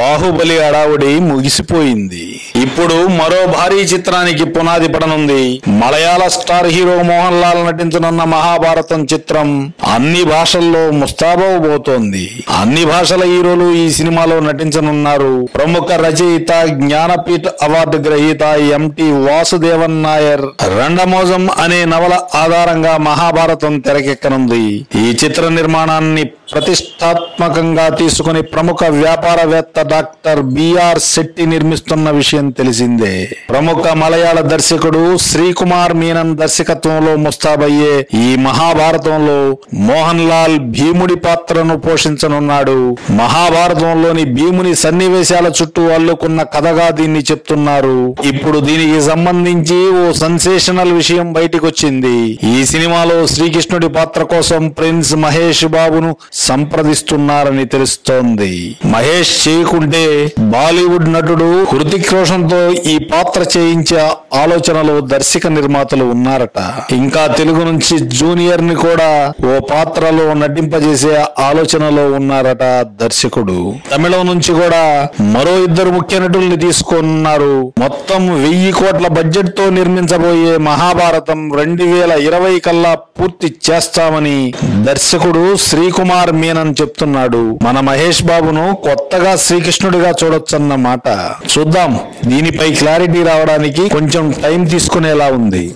బాహుబలి అడావుడి ముగిసిపోయింది. ఇప్పుడు మరో భారీ చిత్రానికి పునాది పడనుంది. మలయాళ స్టార్ హీరో మోహన్ లాల్ నటించనున్న మహాభారతం చిత్రం అన్ని భాషల్లో ముస్తాబవబోతోంది. అన్ని భాషల హీరోలు ఈ సినిమాలో నటించనున్నారు. ప్రముఖ రచయిత జ్ఞానపీఠ అవార్డు గ్రహీత ఎంటి వాసుదేవన్ నాయర్ రండమోజం అనే నవల ఆధారంగా మహాభారతం తెరకెక్కనుంది. ఈ చిత్ర నిర్మాణాన్ని ప్రతిష్టాత్మకంగా తీసుకుని ప్రముఖ వ్యాపారవేత్త డాక్టర్ బిఆర్ శెట్టి నిర్మిస్తున్న విషయం తెలిసిందే. ప్రముఖ మలయాళ దర్శకుడు శ్రీకుమార్ మీనన్ దర్శకత్వంలో ముస్తాబయ్యే ఈ మహాభారతంలో మోహన్ లాల్ భీముడి పాత్రను పోషించనున్నాడు. మహాభారతంలోని భీముని సన్నివేశాల చుట్టూ అల్లుకున్న కథగా దీన్ని చెప్తున్నారు. ఇప్పుడు దీనికి సంబంధించి ఓ సెన్సేషనల్ విషయం బయటికొచ్చింది. ఈ సినిమాలో శ్రీకృష్ణుడి పాత్ర కోసం ప్రిన్స్ మహేష్ బాబును సంప్రదిస్తున్నారని తెలుస్తోంది. మహేష్ చేయకుంటే బాలీవుడ్ నటుడు హృతిక్ రోషన్ తో ఈ పాత్ర చేయించే ఆలోచనలో దర్శక నిర్మాతలు ఉన్నారట. ఇంకా తెలుగు నుంచి జూనియర్ని కూడా ఓ పాత్రలో నటింపజేసే ఆలోచనలో ఉన్నారట దర్శకుడు. తమిళం నుంచి కూడా మరో ఇద్దరు ముఖ్య నటుల్ని తీసుకున్నారు. మొత్తం వెయ్యి కోట్ల బడ్జెట్తో నిర్మించబోయే మహాభారతం రెండు వేల ఇరవై కల్లా పూర్తి చేస్తామని దర్శకుడు శ్రీకుమార్ మీనన్ చెప్తున్నాడు. మన మహేష్ బాబును కొత్తగా శ్రీకృష్ణుడిగా చూడొచ్చన్నమాట. చూద్దాం. దీనిపై క్లారిటీ రావడానికి కొంచెం కొంచెం టైం తీసుకునేలా ఉంది.